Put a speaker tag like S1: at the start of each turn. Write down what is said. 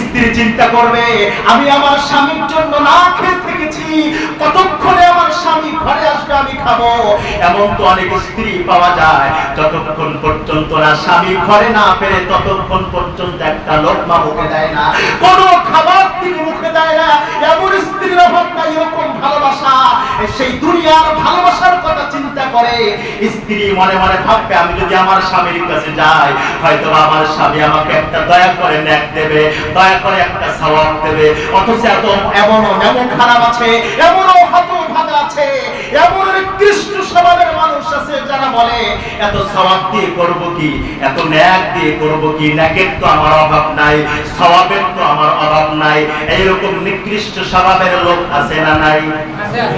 S1: স্ত্রী চিন্তা করবে, আমি আমার স্বামীর জন্য না খেয়ে থেকেছি, কতক্ষণে আমার স্বামী ঘরে আসবে আমি খাব? এমন তো অনেক স্ত্রী পাওয়া যায়, যতক্ষণ পর্যন্ত না স্বামী ঘরে না ফেরে, ততক্ষণ পর্যন্ত একটা লোকমা মুখে দেয় না। কোনো খাবার সেই দুনিয়ার ভালোবাসার কথা চিন্তা করে। স্ত্রী মনে মনে ভাববে, আমি যদি আমার স্বামীর কাছে যাই হয়তো আমার স্বামী আমাকে একটা দয়া করে ন্যাক দেবে, দয়া করে একটা সওয়াব দেবে। অথচ এত, এমন এমন খারাপ আছে, এমনও হত ভাগা আছে, এমন নিকৃষ্ট স্বভাবের মানুষ আছে যারা বলে, এত সওয়াব দিয়ে করব কি? এত ন্যাক দিয়ে করব কি? ন্যাকের তো আমার অভাব নাই, সওয়াবের তো আমার অভাব নাই। এইরকম নিকৃষ্ট স্বভাবের লোক আছে না নাই?